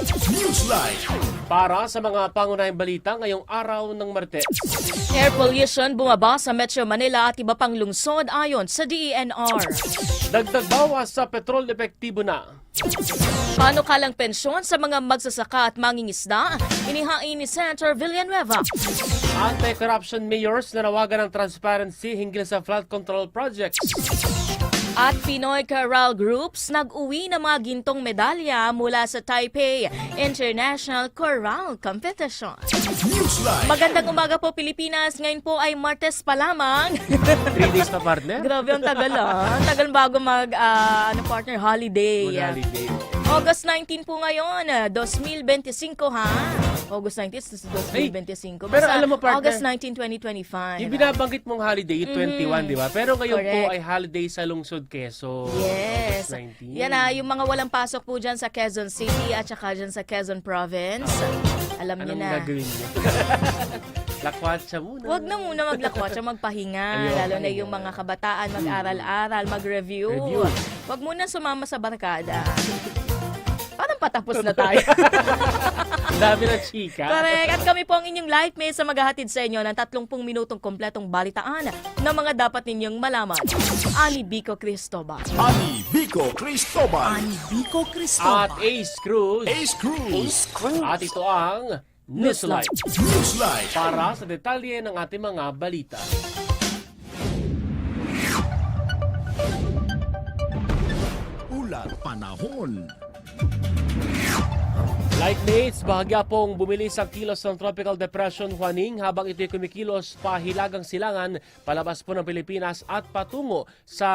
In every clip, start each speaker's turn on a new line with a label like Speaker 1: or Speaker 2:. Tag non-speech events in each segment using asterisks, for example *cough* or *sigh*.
Speaker 1: Newsline.
Speaker 2: Para sa mga pangunahing balita ngayong araw ng Martes.
Speaker 3: Air pollution bumaba sa Metro Manila at iba pang lungsod ayon sa DENR.
Speaker 2: Dagdag bawas sa petrol epektibo na.
Speaker 3: Panukalang pensyon sa mga magsasaka at mangingisda, inihain ni Senator Villanueva.
Speaker 2: Anti-corruption mayors nanawagan ng transparency hinggil sa flood control projects.
Speaker 3: At Pinoy Chorale Groups nag-uwi ng mga gintong medalya mula sa Taipei International Chorale Competition. Magandang umaga po Pilipinas. Ngayon po ay Martes pa lamang. *laughs*
Speaker 2: Three days na partner.
Speaker 3: Grabe ang tagal ah. Ang tagal bago mag ah, ano partner holiday.
Speaker 2: Good holiday.
Speaker 3: August 19 po ngayon, ah, 2025 ha. August 19 is 2025.
Speaker 2: pero
Speaker 3: Basta
Speaker 2: alam mo, partner,
Speaker 3: August 19, 2025.
Speaker 2: Yung binabanggit mong holiday, yung 21, di ba? Pero ngayon po
Speaker 3: Mm-hmm. Correct.
Speaker 2: ay holiday sa lungsod Quezon.
Speaker 3: Yes.
Speaker 2: August 19.
Speaker 3: Yan na, yung mga walang pasok po dyan sa Quezon City at saka dyan sa Quezon Province. Alam niyo
Speaker 2: Anong
Speaker 3: na.
Speaker 2: gagawin niyo? *laughs* Lakwatsa muna.
Speaker 3: Huwag na muna maglakwat siya magpahinga.
Speaker 2: Ayun.
Speaker 3: Lalo na yung mga kabataan mag-aral-aral, mag-review.
Speaker 2: Review.
Speaker 3: Huwag muna sumama sa barkada. Parang patapos na tayo. *laughs*
Speaker 2: Dami ng chika.
Speaker 3: Correct. At kami po ang inyong live mail sa maghahatid sa inyo ng 30 minutong kompletong balitaan na mga dapat ninyong malaman. Ani Bico Cristobal.
Speaker 1: Ani Vico Cristobal.
Speaker 4: Vico
Speaker 2: At
Speaker 4: Cristobal.
Speaker 2: Ace Cruz.
Speaker 1: Ace Cruz.
Speaker 2: At ito ang Newsline.
Speaker 1: Newsline.
Speaker 2: Para sa detalye ng ating mga balita.
Speaker 1: Ulat panahon.
Speaker 2: Lightmates, bahagya pong bumilis ang kilos ng Tropical Depression Juaning habang ito'y kumikilos pahilagang silangan palabas po ng Pilipinas at patungo sa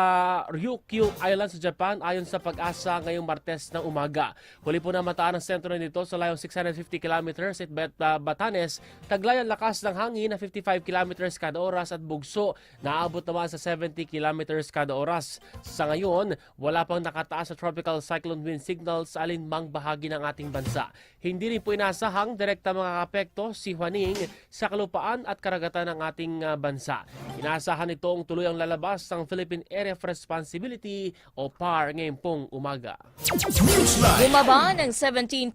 Speaker 2: Ryukyu Island sa Japan ayon sa pag-asa ngayong Martes ng umaga. Huli po na mataan ang sentro nito sa layong 650 kilometers at uh, Batanes, taglay ang lakas ng hangin na 55 kilometers kada oras at bugso na aabot naman sa 70 kilometers kada oras. Sa ngayon, wala pang nakataas sa tropical cyclone wind signals sa alinmang bahagi ng ating bansa. Hindi rin po inasahang direkta makakapekto si Juaning sa kalupaan at karagatan ng ating ah, bansa. Inasahan itong tuloy ang lalabas ng Philippine Area of Responsibility o PAR ngayon pong umaga.
Speaker 3: Bumaba ng 17.4%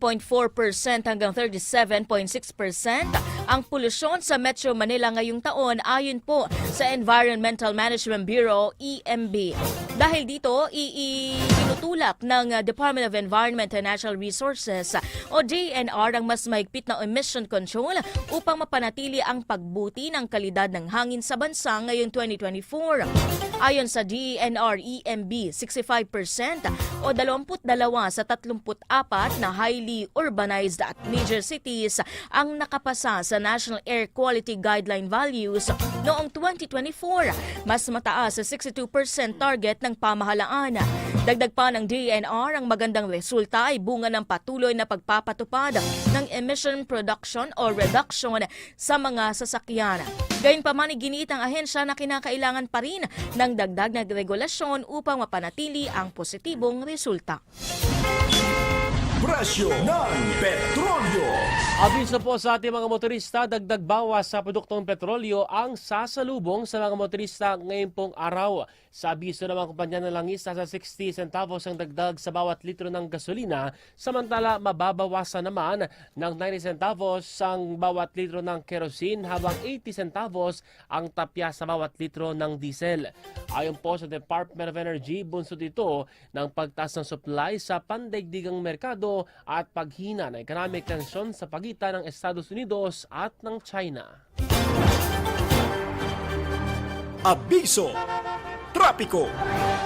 Speaker 3: hanggang 37.6% ang polusyon sa Metro Manila ngayong taon ayon po sa Environmental Management Bureau, EMB. Dahil dito, iinutulak ng uh, Department of Environment and Natural Resources o DNR ang mas mahigpit na emission control upang mapanatili ang pagbuti ng kalidad ng hangin sa bansa ngayong 2024. Ayon sa DENR-EMB, 65% o 22 sa 34 na highly urbanized at major cities ang nakapasa sa National Air Quality Guideline Values noong 2024, mas mataas sa 62% target ng pamahalaan. Dagdag pa ng DNR, ang magandang resulta ay bunga ng patuloy na pagpapatupad ng emission production o reduction sa mga sasakyan. Gayunpaman, iginiit ang ahensya na kinakailangan pa rin ng dagdag na regulasyon upang mapanatili ang positibong resulta.
Speaker 1: Presyo ng petrolyo.
Speaker 2: Abiso po sa ating mga motorista, dagdag bawas sa produktong petrolyo ang sasalubong sa mga motorista ngayon pong araw. Sa abiso ng mga kumpanya ng langis, nasa 60 centavos ang dagdag sa bawat litro ng gasolina, samantala mababawasan naman ng 90 centavos ang bawat litro ng kerosene habang 80 centavos ang tapya sa bawat litro ng diesel. Ayon po sa Department of Energy, bunsod ito ng pagtaas ng supply sa pandaigdigang merkado at paghina ng economic tension sa pagitan ng Estados Unidos at ng China.
Speaker 1: Abiso. Trapiko.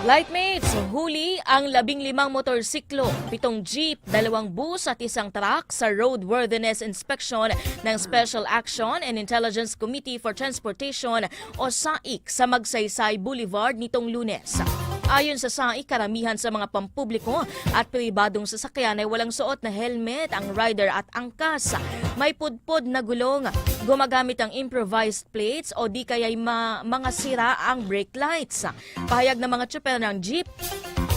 Speaker 3: Lightmates, huli ang labing limang motorsiklo, pitong jeep, dalawang bus at isang truck sa Roadworthiness Inspection ng Special Action and Intelligence Committee for Transportation o SAIC sa Magsaysay Boulevard nitong lunes. Ayon sa SAI, karamihan sa mga pampubliko at pribadong sasakyan ay walang suot na helmet ang rider at angkas. May pudpod na gulong, gumagamit ang improvised plates o di kaya'y ma- mga sira ang brake lights. Pahayag ng mga tsuper ng jeep,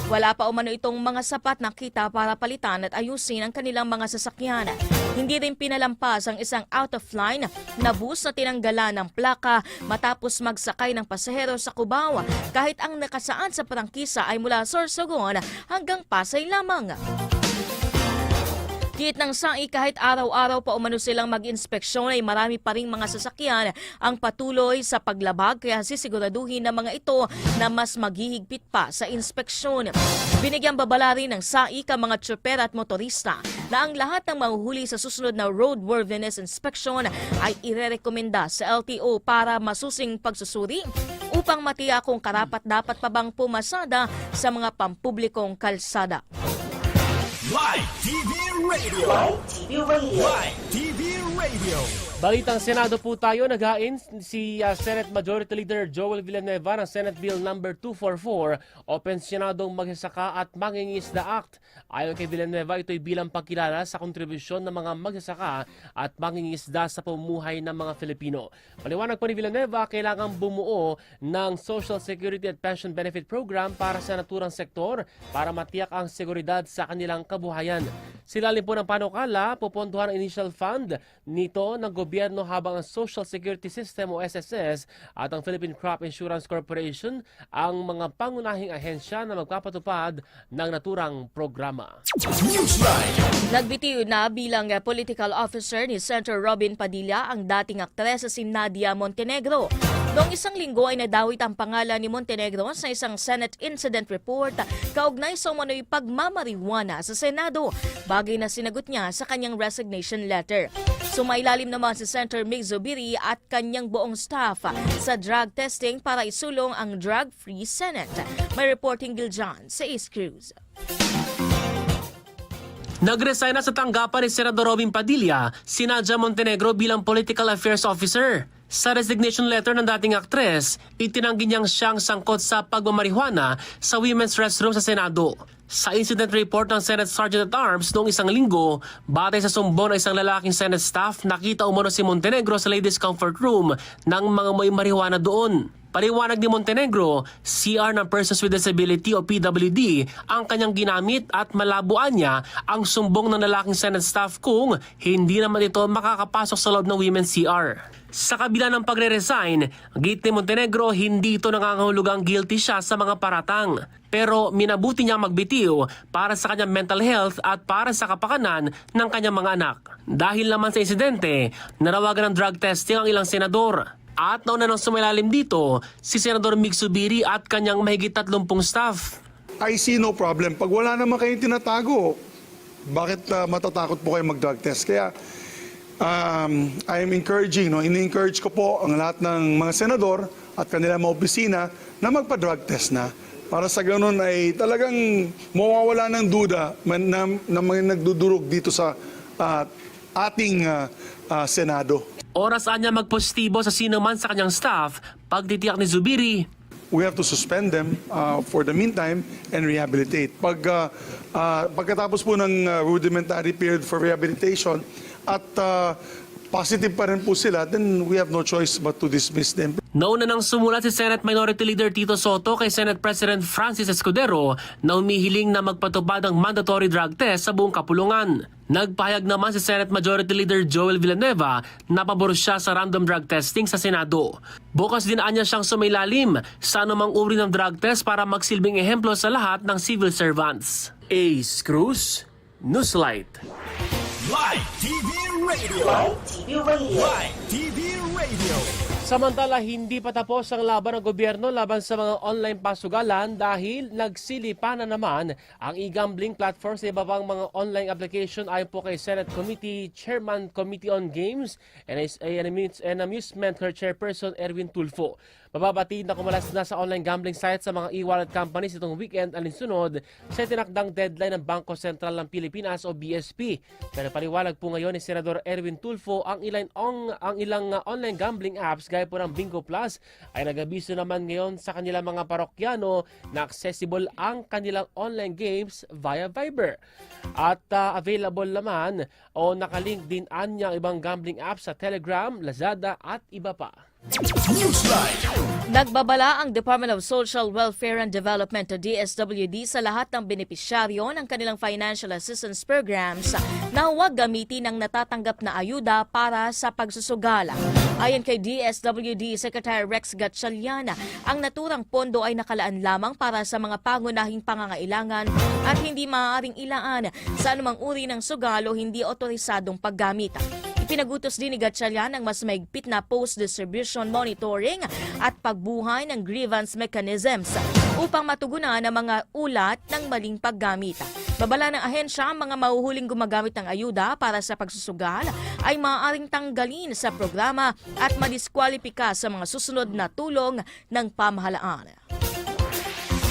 Speaker 3: wala pa umano itong mga sapat na kita para palitan at ayusin ang kanilang mga sasakyan. Hindi rin pinalampas ang isang out-of-line na bus na tinanggalan ng plaka matapos magsakay ng pasahero sa Cubao kahit ang nakasaan sa prangkisa ay mula Sorsogon hanggang Pasay lamang. Git ng SAI kahit araw-araw pa umano silang mag-inspeksyon ay marami pa ring mga sasakyan ang patuloy sa paglabag kaya sisiguraduhin ng mga ito na mas maghihigpit pa sa inspeksyon. Binigyang babala rin ng SAI ka mga tsuper at motorista na ang lahat ng mahuhuli sa susunod na roadworthiness inspection ay irerekomenda sa LTO para masusing pagsusuri upang matiyak kung karapat dapat pa bang pumasada sa mga pampublikong kalsada.
Speaker 1: Live TV Radio.
Speaker 4: Live TV Radio.
Speaker 1: Live TV Radio.
Speaker 2: Balitang Senado po tayo, naghain si uh, Senate Majority Leader Joel Villanueva ng Senate Bill number 244 o Pensyonadong Magsasaka at Mangingisda Act. Ayon kay Villanueva, ito'y bilang pagkilala sa kontribusyon ng mga magsasaka at mangingisda sa pamumuhay ng mga Filipino. Paliwanag pa ni Villanueva, kailangan bumuo ng Social Security at Pension Benefit Program para sa naturang sektor para matiyak ang seguridad sa kanilang kabuhayan. Silalim po ng panukala, pupuntuhan ang initial fund nito ng gobyerno habang ang Social Security System o SSS at ang Philippine Crop Insurance Corporation ang mga pangunahing ahensya na magpapatupad ng naturang programa.
Speaker 3: Nagbitiw na bilang uh, political officer ni Senator Robin Padilla ang dating aktres si Nadia Montenegro. Noong isang linggo ay nadawit ang pangalan ni Montenegro sa isang Senate Incident Report kaugnay sa umano'y pagmamariwana sa Senado, bagay na sinagot niya sa kanyang resignation letter. Sumailalim naman si Senator Mig Zubiri at kanyang buong staff sa drug testing para isulong ang drug-free Senate. May reporting Giljan sa East Cruise.
Speaker 2: Nagresign na sa tanggapan ni Senador Robin Padilla si Nadia Montenegro bilang Political Affairs Officer. Sa resignation letter ng dating aktres, itinanggi niyang siyang sangkot sa pagmamarihuana sa women's restroom sa Senado. Sa incident report ng Senate Sergeant at Arms noong isang linggo, batay sa sumbong ng isang lalaking Senate staff, nakita umano si Montenegro sa ladies comfort room ng mga may marihuana doon. Paliwanag ni Montenegro, CR ng Persons with Disability o PWD ang kanyang ginamit at malabuan niya ang sumbong ng lalaking Senate staff kung hindi naman ito makakapasok sa loob ng Women's CR. Sa kabila ng pagre-resign, gate ni Montenegro hindi ito nangangahulugang guilty siya sa mga paratang. Pero minabuti niya magbitiw para sa kanyang mental health at para sa kapakanan ng kanyang mga anak. Dahil naman sa insidente, narawagan ng drug testing ang ilang senador. At nauna nang sumilalim dito, si Senador Mig Subiri at kanyang mahigit 30 staff.
Speaker 5: I see no problem. Pag wala naman kayong tinatago, bakit ah, matatakot po kayo mag-drug test? Kaya um, I am encouraging, no? ini-encourage ko po ang lahat ng mga senador at kanilang mga opisina na magpa-drug test na. Para sa ganun ay talagang mawawala ng duda man- na, na mga nagdudurog dito sa ah, ating ah, ah, Senado.
Speaker 2: Oras niya magpostibo sa sino man sa kanyang staff, pagtitiyak ni Zubiri,
Speaker 5: we have to suspend them uh, for the meantime and rehabilitate. Pag, uh, uh, pagkatapos po ng uh, rudimentary period for rehabilitation at uh, positive pa rin po sila, then we have no choice but to dismiss them.
Speaker 2: Nauna nang sumulat si Senate Minority Leader Tito Soto kay Senate President Francis Escudero na humihiling na magpatupad ng mandatory drug test sa buong kapulungan. Nagpahayag naman si Senate Majority Leader Joel Villanueva na pabor siya sa random drug testing sa Senado. Bukas din anya siyang sumailalim sa anumang uri ng drug test para magsilbing ehemplo sa lahat ng civil servants. Ace Cruz, Newslight.
Speaker 1: Live TV Radio.
Speaker 4: Live TV Radio.
Speaker 1: Live TV Radio.
Speaker 2: Samantala, hindi pa tapos ang laban ng gobyerno laban sa mga online pasugalan dahil nagsilipan na naman ang e-gambling platform sa iba pang mga online application ayon po kay Senate Committee Chairman Committee on Games and, and Amusement her Chairperson Erwin Tulfo. Mababatid na kumalas na sa online gambling sites sa mga e-wallet companies itong weekend alinsunod sa tinakdang deadline ng Bangko Sentral ng Pilipinas o BSP. Pero paliwalag po ngayon ni Senador Erwin Tulfo ang ilan ang, ang ilang uh, online gambling apps gaya po ng Bingo Plus ay nagabiso naman ngayon sa kanilang mga parokyano na accessible ang kanilang online games via Viber. At uh, available naman o nakalink din anya ang ibang gambling apps sa Telegram, Lazada at iba pa.
Speaker 3: Nagbabala ang Department of Social Welfare and Development o DSWD sa lahat ng benepisyaryo ng kanilang financial assistance programs na huwag gamitin ang natatanggap na ayuda para sa pagsusugala. Ayon kay DSWD Secretary Rex Gatchaliana, ang naturang pondo ay nakalaan lamang para sa mga pangunahing pangangailangan at hindi maaaring ilaan sa anumang uri ng sugal o hindi otorisadong paggamit. Pinagutos din ni Gatchalian ang mas maigpit na post-distribution monitoring at pagbuhay ng grievance mechanisms upang matugunan ang mga ulat ng maling paggamit. Babala ng ahensya ang mga mahuhuling gumagamit ng ayuda para sa pagsusugal ay maaaring tanggalin sa programa at madiskwalipika sa mga susunod na tulong ng pamahalaan.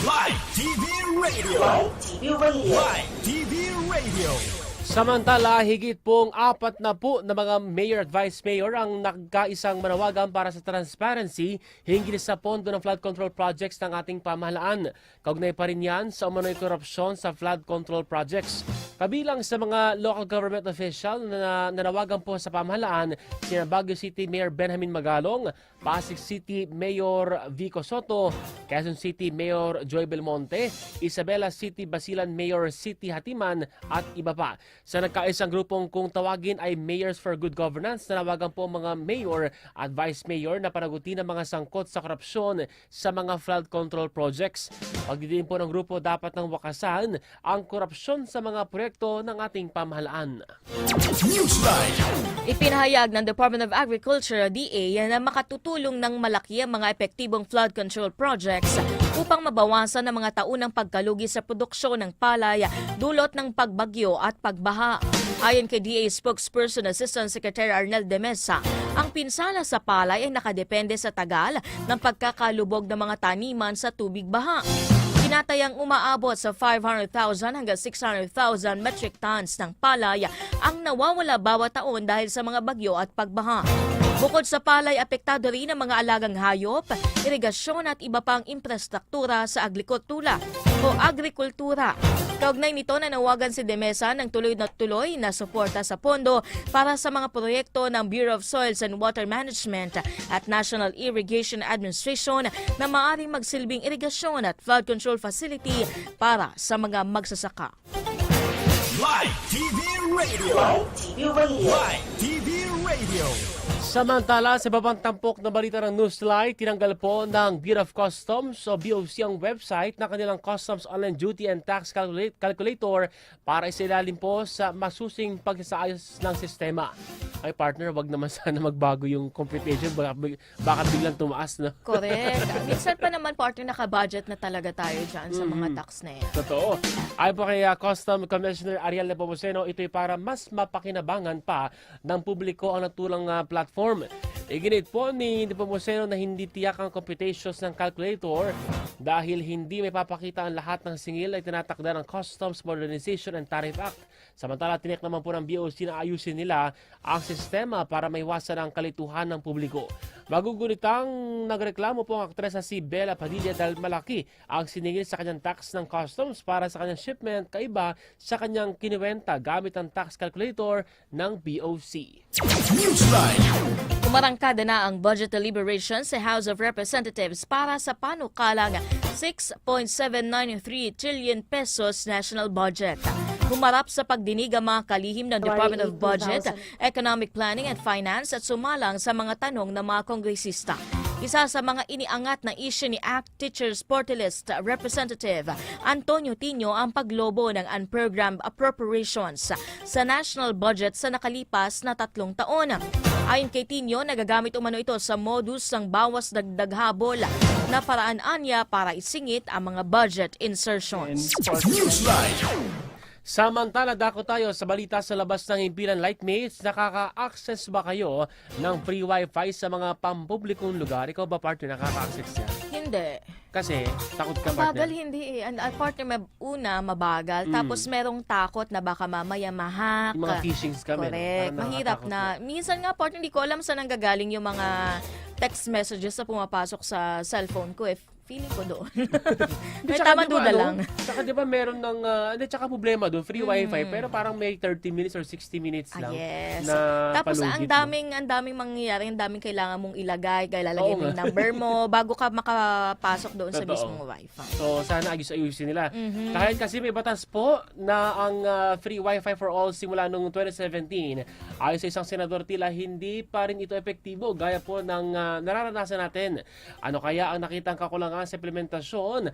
Speaker 1: Live TV Radio.
Speaker 4: Live TV Radio.
Speaker 1: Live TV Radio.
Speaker 2: Samantala, higit pong apat na po na mga mayor at vice mayor ang nagkaisang manawagan para sa transparency hinggil sa pondo ng flood control projects ng ating pamahalaan. Kaugnay pa rin yan sa umano'y korupsyon sa flood control projects. Kabilang sa mga local government official na nanawagan po sa pamahalaan, sina Baguio City Mayor Benjamin Magalong, Pasig City Mayor Vico Soto, Quezon City Mayor Joy Belmonte, Isabela City Basilan Mayor City Hatiman at iba pa. Sa nagkaisang grupong kung tawagin ay Mayors for Good Governance, nanawagan po ang mga mayor at vice mayor na panagutin ang mga sangkot sa korupsyon sa mga flood control projects. Pagdidiin po ng grupo dapat nang wakasan ang korupsyon sa mga proyekto ng ating pamahalaan.
Speaker 3: Ipinahayag ng Department of Agriculture, DA, na makatutulong ng malaki ang mga epektibong flood control projects upang mabawasan ang mga taunang pagkalugi sa produksyon ng palay dulot ng pagbagyo at pagbaha. Ayon kay DA spokesperson Assistant Secretary Arnel de Mesa, ang pinsala sa palay ay nakadepende sa tagal ng pagkakalubog ng mga taniman sa tubig baha. Tinatayang umaabot sa 500,000 hanggang 600,000 metric tons ng palay ang nawawala bawat taon dahil sa mga bagyo at pagbaha. Bukod sa palay, apektado rin ang mga alagang hayop, irigasyon at iba pang infrastruktura sa agrikultura o agrikultura. Kaugnay nito nanawagan si Demesa ng tuloy na tuloy na suporta sa pondo para sa mga proyekto ng Bureau of Soils and Water Management at National Irrigation Administration na maaaring magsilbing irigasyon at flood control facility para sa mga magsasaka.
Speaker 1: Live TV Radio.
Speaker 4: Live TV Radio.
Speaker 1: Live TV Radio.
Speaker 2: Samantala, sa babang tampok na balita ng Newsline, tinanggal po ng Bureau of Customs o BOC ang website na kanilang Customs Online Duty and Tax Calculator para isilalim po sa masusing pagsasaayos ng sistema. Ay partner, wag naman *laughs* sana magbago yung computation, baka, baka biglang tumaas na.
Speaker 3: Correct. *laughs* Minsan pa naman partner naka-budget na talaga tayo dyan sa mga tax na yan.
Speaker 2: Totoo. Ayon po kay uh, Custom Commissioner Ariel Nepomuceno, ito ay para mas mapakinabangan pa ng publiko ang natulang uh, platform. Iginit po ni Nepomuceno na hindi tiyak ang computations ng calculator dahil hindi may papakita ang lahat ng singil ay tinatakda ng Customs Modernization and Tariff Act. Samantala, tinik naman po ng BOC na ayusin nila ang sistema para maiwasan ang kalituhan ng publiko. Magugunitang nagreklamo po ang aktresa si Bella Padilla dahil malaki ang siningil sa kanyang tax ng customs para sa kanyang shipment kaiba sa kanyang kinuwenta gamit ang tax calculator ng BOC.
Speaker 1: Newsline.
Speaker 3: Umarangkada na ang budget deliberation sa House of Representatives para sa panukalang 6.793 trillion pesos national budget. Humarap sa pagdinig ang mga kalihim ng Department of Budget, Economic Planning and Finance at sumalang sa mga tanong ng mga kongresista. Isa sa mga iniangat na issue ni ACT Teachers Party List Representative Antonio Tino ang paglobo ng unprogrammed appropriations sa national budget sa nakalipas na tatlong taon. Ayon kay Tino, nagagamit umano ito sa modus ng bawas dagdag habol na paraan anya para isingit ang mga budget insertions.
Speaker 1: Newsline.
Speaker 2: Samantala, dako tayo sa balita sa labas ng himpilan Lightmates. Nakaka-access ba kayo ng free wifi sa mga pampublikong lugar? Ikaw ba, partner, nakaka-access yan?
Speaker 3: Hindi.
Speaker 2: Kasi, takot ka, partner.
Speaker 3: Mabagal hindi eh. Ang ang partner, mab- una, mabagal. Tapos merong takot na baka mamaya mahak.
Speaker 2: Mm. Yung mga phishing scam, no?
Speaker 3: Correct.
Speaker 2: Parang
Speaker 3: Mahirap
Speaker 2: nakakatakot
Speaker 3: na. Minsan nga, partner, hindi ko alam saan nanggagaling yung mga text messages na pumapasok sa cellphone ko. Eh, feeling ko doon. *laughs* May
Speaker 2: Tsaka
Speaker 3: tamang
Speaker 2: di ba,
Speaker 3: duda
Speaker 2: ano,
Speaker 3: lang.
Speaker 2: Tsaka di ba meron ng, uh, hindi, tsaka problema doon, free wifi,
Speaker 3: Mm.
Speaker 2: pero parang may 30 minutes or 60 minutes
Speaker 3: Ah,
Speaker 2: lang
Speaker 3: yes.
Speaker 2: na
Speaker 3: Tapos ang daming ang daming mangyayari, ang daming kailangan mong ilagay, kaya lalagay
Speaker 2: Oo
Speaker 3: mo yung number mo *laughs* bago ka makapasok doon sa mismong wifi.
Speaker 2: So, sana ayus-ayusin nila.
Speaker 3: Mhm.
Speaker 2: Dahil kasi may batas po na ang uh, free wifi for all simula noong 2017. Ayon sa isang senador, tila hindi pa rin ito epektibo gaya po ng uh, nararanasan natin. Ano kaya ang nakitang kakulangan sa implementasyon?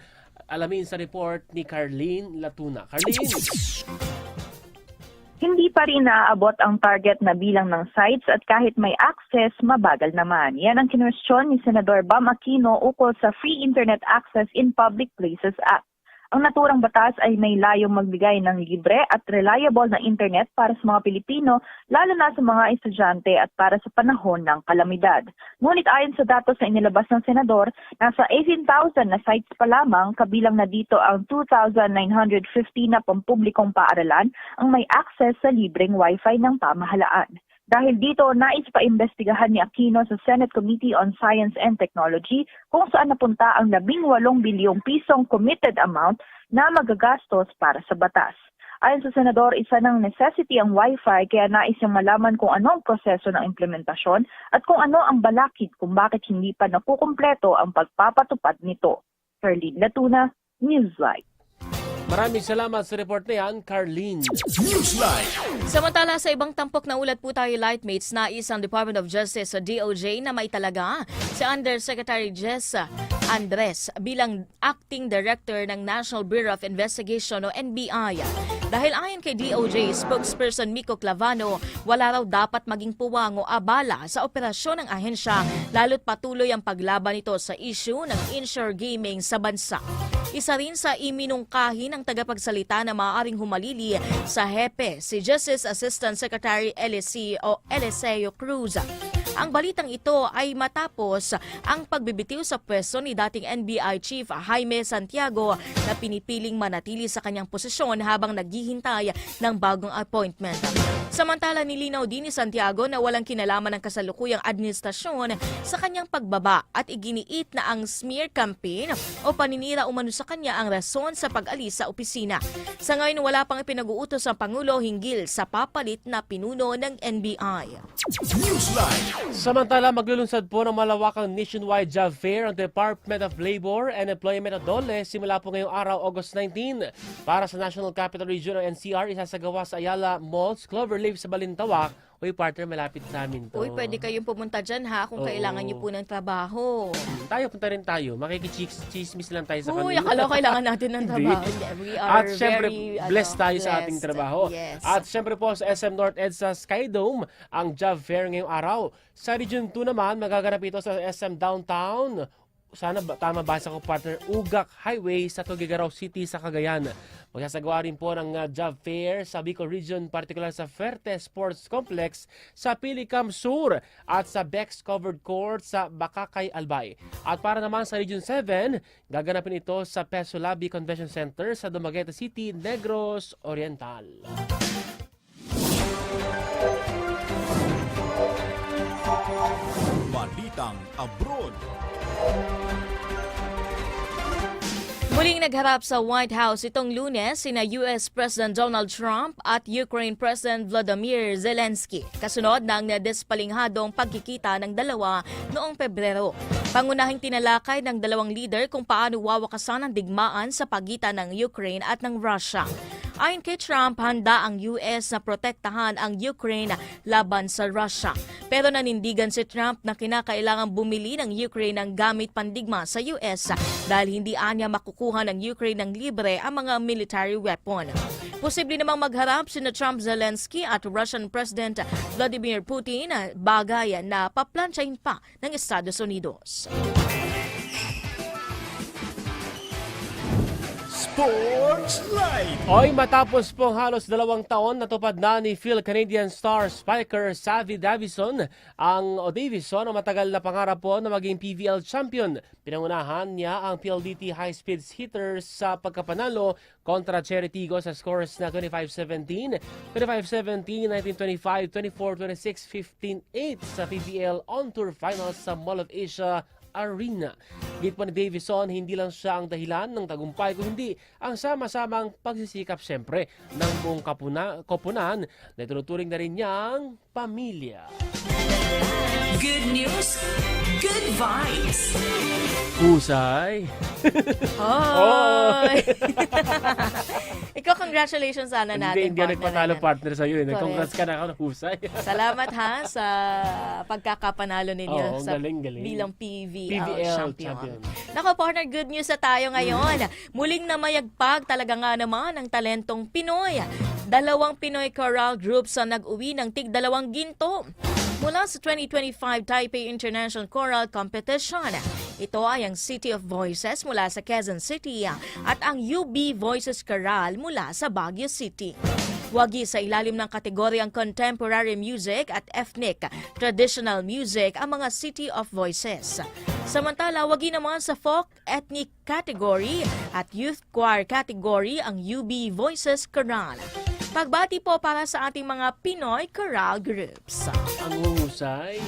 Speaker 2: Alamin sa report ni Carlene Latuna. Carlene!
Speaker 6: Hindi pa rin naaabot ang target na bilang ng sites at kahit may access, mabagal naman. Yan ang kinwestiyon ni Senador Bam Aquino ukol sa Free Internet Access in Public Places Act. Ang naturang batas ay may layong magbigay ng libre at reliable na internet para sa mga Pilipino, lalo na sa mga estudyante at para sa panahon ng kalamidad. Ngunit ayon sa datos na inilabas ng Senador, nasa 18,000 na sites pa lamang, kabilang na dito ang 2,950 na pampublikong paaralan ang may access sa libreng wifi ng pamahalaan. Dahil dito, nais pa imbestigahan ni Aquino sa Senate Committee on Science and Technology kung saan napunta ang 18 bilyong pisong committed amount na magagastos para sa batas. Ayon sa Senador, isa ng necessity ang Wi-Fi kaya nais niyang malaman kung ano ang proseso ng implementasyon at kung ano ang balakid kung bakit hindi pa nakukumpleto ang pagpapatupad nito. Ferlin Latuna, Newslight.
Speaker 2: Maraming salamat sa report na yan, Carlene.
Speaker 1: Newsline.
Speaker 3: Samantala sa ibang tampok na ulat po tayo lightmates na isang Department of Justice sa DOJ na may talaga si Undersecretary Jess Andres bilang Acting Director ng National Bureau of Investigation o NBI. Dahil ayon kay DOJ spokesperson Miko Clavano, wala raw dapat maging puwang o abala sa operasyon ng ahensya lalo't patuloy ang paglaban nito sa issue ng insure gaming sa bansa. Isa rin sa iminungkahi ng tagapagsalita na maaaring humalili sa HEPE, si Justice Assistant Secretary LSC o Eliseo Cruz. Ang balitang ito ay matapos ang pagbibitiw sa pwesto ni dating NBI Chief Jaime Santiago na pinipiling manatili sa kanyang posisyon habang naghihintay ng bagong appointment. Samantala nilinaw din ni Santiago na walang kinalaman ng kasalukuyang administrasyon sa kanyang pagbaba at iginiit na ang smear campaign o paninira umano sa kanya ang rason sa pag-alis sa opisina. Sa ngayon wala pang ipinag-uutos ang Pangulo hinggil sa papalit na pinuno ng NBI.
Speaker 2: Samantala, maglulunsad po ng malawakang nationwide job fair ang Department of Labor and Employment at DOLE simula po ngayong araw, August 19. Para sa National Capital Region o NCR, isasagawa sa Ayala Malls, Cloverleaf sa Balintawak. Uy, partner, malapit sa amin to.
Speaker 3: Uy, pwede kayong pumunta dyan ha kung
Speaker 2: Oo.
Speaker 3: kailangan niyo po ng trabaho.
Speaker 2: Tayo, punta rin tayo. Makikichismis lang tayo sa
Speaker 3: Uy,
Speaker 2: kanila.
Speaker 3: akala ko kailangan natin ng *laughs*
Speaker 2: Hindi.
Speaker 3: trabaho. Hindi, We are
Speaker 2: At syempre,
Speaker 3: very, ano,
Speaker 2: blessed tayo sa ating
Speaker 3: blessed.
Speaker 2: trabaho.
Speaker 3: Yes.
Speaker 2: At syempre po sa SM North EDSA Skydome, ang job fair ngayong araw. Sa Region 2 naman, magaganap ito sa SM Downtown. Sana ba, tama basa ko partner, Ugak Highway sa Tuguegarao City sa Cagayan. Magsasagawa rin po ng uh, job fair sa Bicol Region, particular sa Ferte Sports Complex sa Pilicam Sur at sa Bex Covered Court sa Bakakay Albay. At para naman sa Region 7, gaganapin ito sa Peso Labi Convention Center sa Dumaguete City, Negros Oriental.
Speaker 1: Balitang abroad.
Speaker 3: Muling nagharap sa White House itong lunes sina US President Donald Trump at Ukraine President Vladimir Zelensky kasunod ng nadespalinghadong pagkikita ng dalawa noong Pebrero. Pangunahing tinalakay ng dalawang leader kung paano wawakasan ang digmaan sa pagitan ng Ukraine at ng Russia. Ayon kay Trump, handa ang US na protektahan ang Ukraine laban sa Russia. Pero nanindigan si Trump na kinakailangan bumili ng Ukraine ng gamit pandigma sa US dahil hindi anya makukuha ng Ukraine ng libre ang mga military weapon. Posible namang magharap sina Trump, Zelensky at Russian President Vladimir Putin bagay na paplansyahin pa ng Estados Unidos.
Speaker 1: Sports Light.
Speaker 2: Oy, matapos pong halos dalawang taon, natupad na ni Phil Canadian star spiker Savvy Davison ang o Davison ang matagal na pangarap po na maging PVL champion. Pinangunahan niya ang PLDT High Speed Hitters sa pagkapanalo kontra Cherry Tigo sa scores na 25-17, 25-17, 19-25, 24-26, 15-8 sa PVL On Tour Finals sa Mall of Asia Arena. Git pa ni Davison, hindi lang siya ang dahilan ng tagumpay, kundi ang sama-samang pagsisikap siyempre ng buong kapuna, koponan na tinuturing na rin niyang pamilya.
Speaker 7: Good news, good vibes.
Speaker 2: Husay!
Speaker 3: Hoy! *laughs* Ikaw, congratulations sana natin.
Speaker 2: Hindi, hindi nagpatalo
Speaker 3: natin.
Speaker 2: partner sa'yo. Eh. Congrats ka na ako ng husay. *laughs*
Speaker 3: Salamat ha sa pagkakapanalo ninyo
Speaker 2: Oo,
Speaker 3: sa
Speaker 2: galing, galing.
Speaker 3: bilang PVL,
Speaker 2: PVL
Speaker 3: champion.
Speaker 2: champion.
Speaker 3: Nako partner, good news sa tayo ngayon. Muling namayagpag talaga nga naman ang talentong Pinoy. Dalawang Pinoy choral groups ang nag-uwi ng tig dalawang ginto mula sa 2025 Taipei International Choral Competition. Ito ay ang City of Voices mula sa Quezon City at ang UB Voices Choral mula sa Baguio City. Wagi sa ilalim ng kategoryang Contemporary Music at Ethnic Traditional Music ang mga City of Voices. Samantala, wagi naman sa Folk Ethnic category at Youth Choir category ang UB Voices Choral. Pagbati po para sa ating mga Pinoy choral groups.
Speaker 2: Ang husay.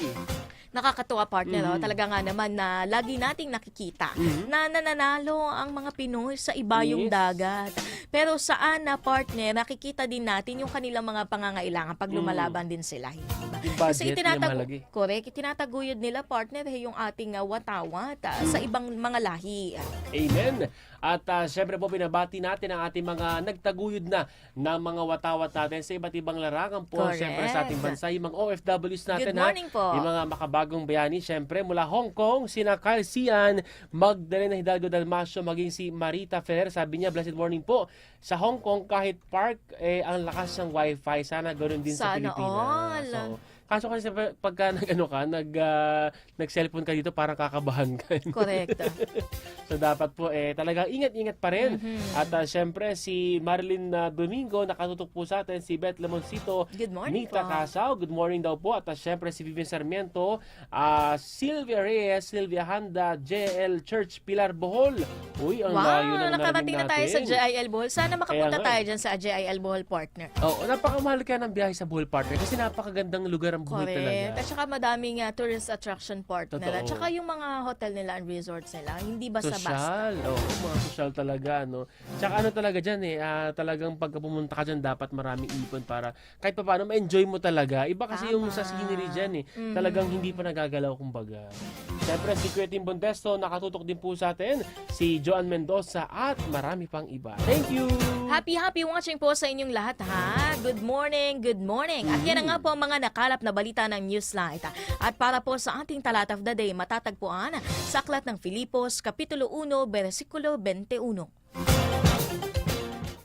Speaker 3: Nakakatuwa partner, oh. talaga nga naman na lagi nating nakikita na nananalo ang mga Pinoy sa ibayong
Speaker 2: Yes.
Speaker 3: dagat. Pero saan na partner, nakikita din natin yung kanilang mga pangangailangan pag lumalaban din sila. Hindi ba?
Speaker 2: Yung budget niya
Speaker 3: itinatago-
Speaker 2: malagi.
Speaker 3: correct, itinataguyod nila partner eh, yung ating uh, watawat ah, sa ibang mga lahi.
Speaker 2: Amen. At uh, syempre po binabati natin ang ating mga nagtaguyod na ng mga watawat natin sa iba't ibang larangan po.
Speaker 3: Correct.
Speaker 2: Syempre sa ating bansa, yung mga OFWs natin
Speaker 3: Good morning
Speaker 2: ha.
Speaker 3: po.
Speaker 2: Yung mga makabagong bayani, syempre mula Hong Kong, sina Kyle Sian, Magdalena Hidalgo Dalmasio, maging si Marita Ferrer. Sabi niya, blessed morning po. Sa Hong Kong, kahit park, eh, ang lakas ng wifi. Sana ganoon din sa
Speaker 3: Sana
Speaker 2: Pilipinas.
Speaker 3: all.
Speaker 2: So, kaso kasi pag- pagka *laughs* nag, ano ka, nag, ah, nag-cellphone ka dito, parang kakabahan ka. *laughs*
Speaker 3: Correct.
Speaker 2: So dapat po eh talaga ingat-ingat pa rin.
Speaker 3: Mm-hmm.
Speaker 2: At uh, syempre si Marilyn uh, Domingo nakatutok po sa atin si Beth Lemoncito,
Speaker 3: Good morning
Speaker 2: Nita
Speaker 3: po.
Speaker 2: Casaw, good morning daw po. At uh, syempre si Vivian Sarmiento, uh, Sylvia Reyes, Sylvia Handa, JL Church Pilar Bohol. Uy, ang layo
Speaker 3: wow,
Speaker 2: ng
Speaker 3: nakarating na tayo sa. JIL Bohol. Sana makapunta tayo
Speaker 2: eh.
Speaker 3: dyan sa JIL Bohol partner.
Speaker 2: Oo, napakamahal kaya ng biyahe sa Bohol Partner kasi napakagandang lugar ang Bohol
Speaker 3: Correct.
Speaker 2: talaga.
Speaker 3: At saka madaming uh, tourist attraction partner.
Speaker 2: Totoo.
Speaker 3: At saka yung mga hotel nila and resorts nila, hindi basta-basta.
Speaker 2: Social. Oo, mga social talaga, no? Tsaka ano talaga dyan eh, ah, talagang pagka pumunta ka dyan, dapat maraming ipon para kahit pa paano, ma-enjoy mo talaga. Iba kasi yung sa
Speaker 3: Tama.
Speaker 2: scenery dyan eh. Talagang hindi pa nagagalaw kumbaga. Siyempre, si Kuya Tim Bondesto, nakatutok din po sa atin, si Joan Mendoza at marami pang iba. Thank you!
Speaker 3: Happy, happy watching po sa inyong lahat ha. Good morning, good morning. At yan na nga po ang mga nakalap na balita ng Newslight. At para po sa ating talat of the day, matatagpuan sa Aklat ng Filipos, Kapitulo 1, versikulo 21.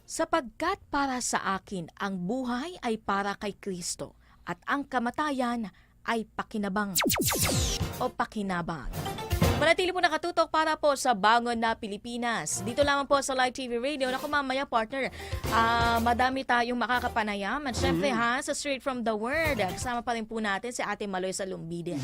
Speaker 3: Sapagkat para sa akin ang buhay ay para kay Kristo at ang kamatayan ay pakinabang o pakinabang. Manatili po nakatutok para po sa Bangon na Pilipinas. Dito lamang po sa Live TV Radio. Naku mamaya partner, ah, madami tayong makakapanayam. At syempre ha, sa Straight from the Word, kasama pa rin po natin si Ate Maloy sa Lumbides.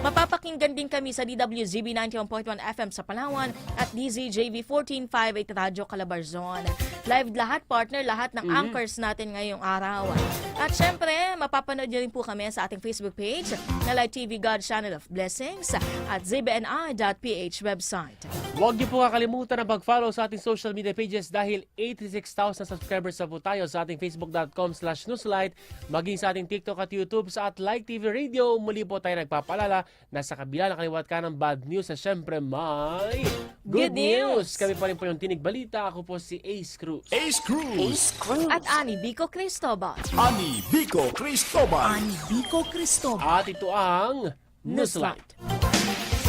Speaker 3: Mapapakinggan din kami sa DWZB 91.1 FM sa Palawan at DZJV 1458 Radyo Calabarzon. Live lahat, partner, lahat ng anchors natin ngayong araw. At syempre, mapapanood niyo rin po kami sa ating Facebook page na Live TV God Channel of Blessings at zbni.ph website.
Speaker 2: Huwag niyo po kakalimutan na mag-follow sa ating social media pages dahil 86,000 subscribers na po tayo sa ating facebook.com slash newslight, maging sa ating TikTok at YouTube sa at Like TV Radio. Muli po tayo nagpapalala na sa kabila ng kaliwat ka ng bad news na syempre may good,
Speaker 3: Good news!
Speaker 2: Kami pa rin po yung Tinig Balita. Ako po si Ace Cruz.
Speaker 1: Ace Cruz.
Speaker 3: At Ani Bico Cristobal.
Speaker 1: Ani Vico Cristobal.
Speaker 7: Vico Cristobal.
Speaker 2: At ito ang Newslight.